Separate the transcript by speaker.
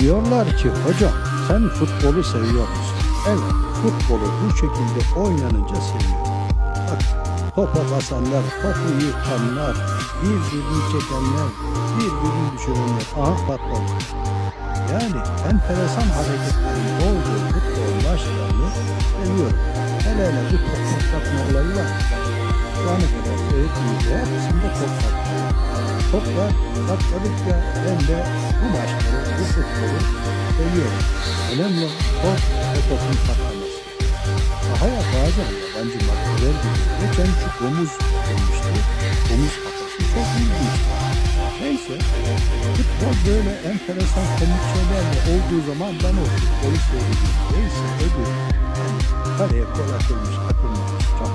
Speaker 1: Diyorlar ki hocam sen futbolu seviyor musun? Evet futbolu bu şekilde oynanınca seviyorum. Bak topa basanlar, topu yırtanlar, birbirini çekenler, birbirini düşürenler. Aha patladı. Yani enteresan hareketlerin olduğu futbol maçlarını seviyorum. Hele hele bu top patlatma olayı var. Şu ana kadar patladı. Toplar patladıkça ben de bu maçları, bu futbolu seviyorum. Önemli top ve topun patlaması. Sahaya bazen yabancı maddeler gibi. Geçen şu domuz olmuştu. Domuz kafası çok ilginçti. Neyse. Futbol böyle enteresan komik şeylerle olduğu zaman ben o futbolu seviyorum. Neyse ödül. Yani kaleye gol atılmış, atılmamış. Çok